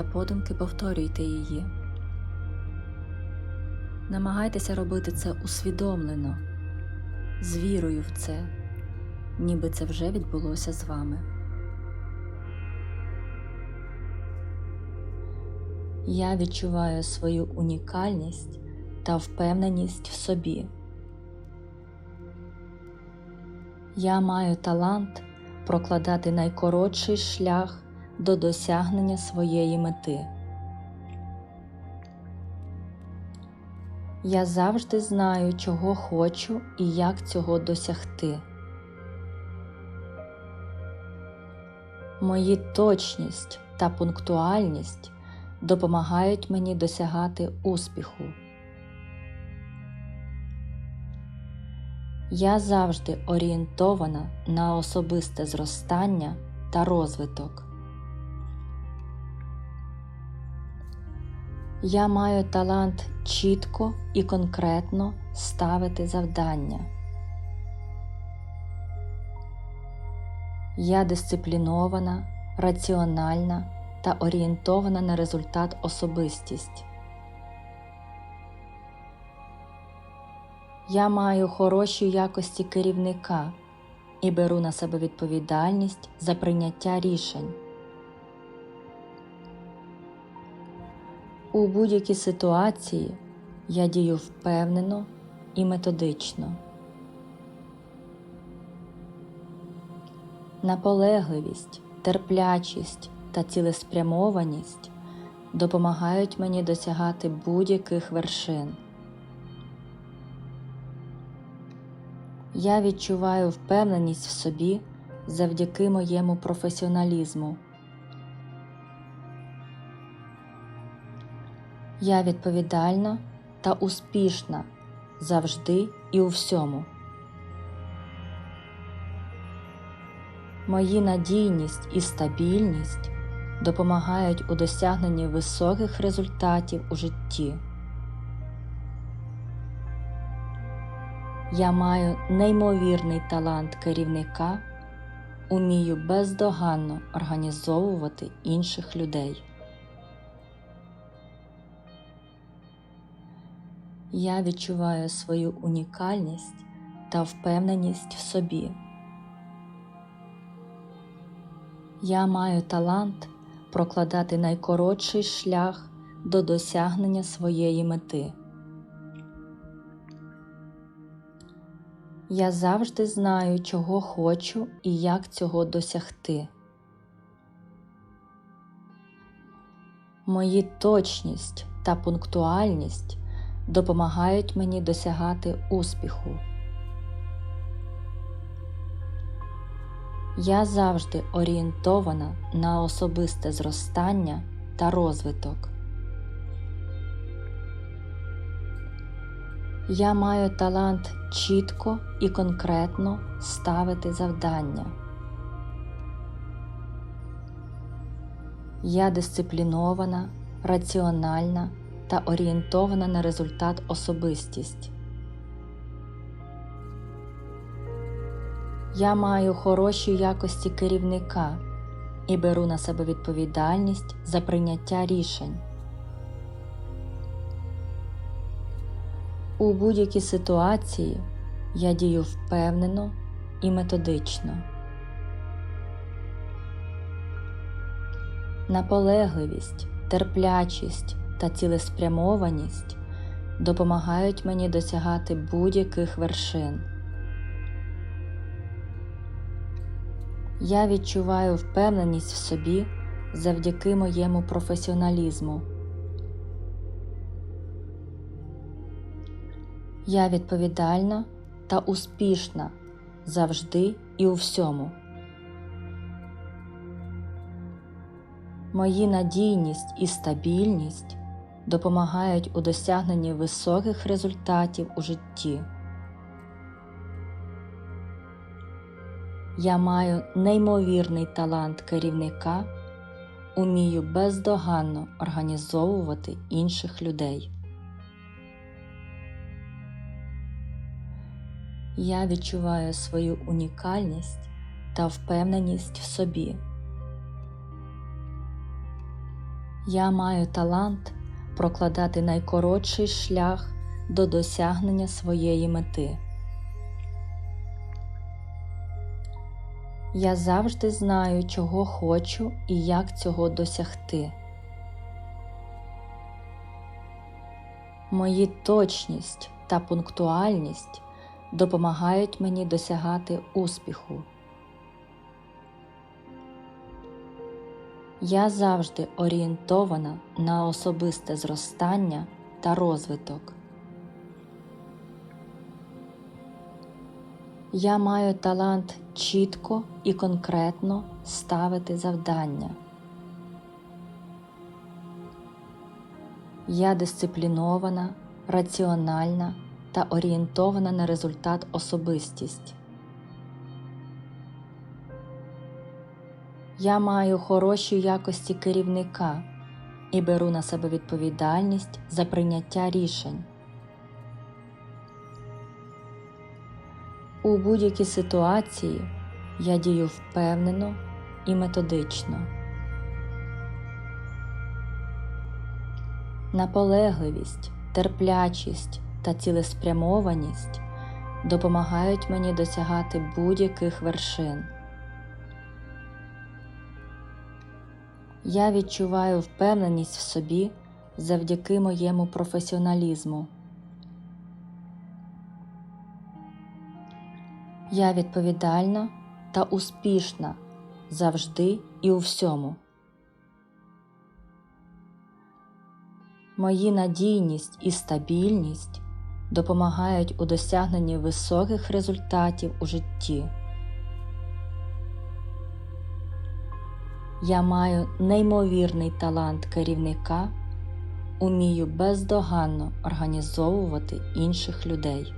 та подумки повторюйте її. Намагайтеся робити це усвідомлено, з вірою в це, ніби це вже відбулося з вами. Я відчуваю свою унікальність та впевненість в собі. Я маю талант прокладати найкоротший шлях до досягнення своєї мети. Я завжди знаю, чого хочу і як цього досягти. Мої точність та пунктуальність допомагають мені досягати успіху. Я завжди орієнтована на особисте зростання та розвиток. Я маю талант чітко і конкретно ставити завдання. Я дисциплінована, раціональна та орієнтована на результат особистість. Я маю хороші якості керівника і беру на себе відповідальність за прийняття рішень. У будь-якій ситуації я дію впевнено і методично. Наполегливість, терплячість та цілеспрямованість допомагають мені досягати будь-яких вершин. Я відчуваю впевненість в собі завдяки моєму професіоналізму. Я відповідальна та успішна завжди і у всьому. Мої надійність і стабільність допомагають у досягненні високих результатів у житті. Я маю неймовірний талант керівника, умію бездоганно організовувати інших людей. Я відчуваю свою унікальність та впевненість в собі. Я маю талант прокладати найкоротший шлях до досягнення своєї мети. Я завжди знаю, чого хочу і як цього досягти. Мої точність та пунктуальність допомагають мені досягати успіху. Я завжди орієнтована на особисте зростання та розвиток. Я маю талант чітко і конкретно ставити завдання. Я дисциплінована, раціональна та орієнтована на результат особистість. Я маю хороші якості керівника і беру на себе відповідальність за прийняття рішень. У будь-якій ситуації я дію впевнено і методично. Наполегливість, терплячість та цілеспрямованість допомагають мені досягати будь-яких вершин. Я відчуваю впевненість в собі завдяки моєму професіоналізму. Я відповідальна та успішна завжди і у всьому. Мої надійність і стабільність допомагають у досягненні високих результатів у житті. Я маю неймовірний талант керівника, умію бездоганно організовувати інших людей. Я відчуваю свою унікальність та впевненість в собі. Я маю талант прокладати найкоротший шлях до досягнення своєї мети. Я завжди знаю, чого хочу і як цього досягти. Мої точність та пунктуальність допомагають мені досягати успіху. Я завжди орієнтована на особисте зростання та розвиток. Я маю талант чітко і конкретно ставити завдання. Я дисциплінована, раціональна та орієнтована на результат особистість. Я маю хороші якості керівника і беру на себе відповідальність за прийняття рішень. У будь-якій ситуації я дію впевнено і методично. Наполегливість, терплячість та цілеспрямованість допомагають мені досягати будь-яких вершин. Я відчуваю впевненість в собі завдяки моєму професіоналізму. Я відповідальна та успішна завжди і у всьому. Мої надійність і стабільність допомагають у досягненні високих результатів у житті. Я маю неймовірний талант керівника, умію бездоганно організовувати інших людей.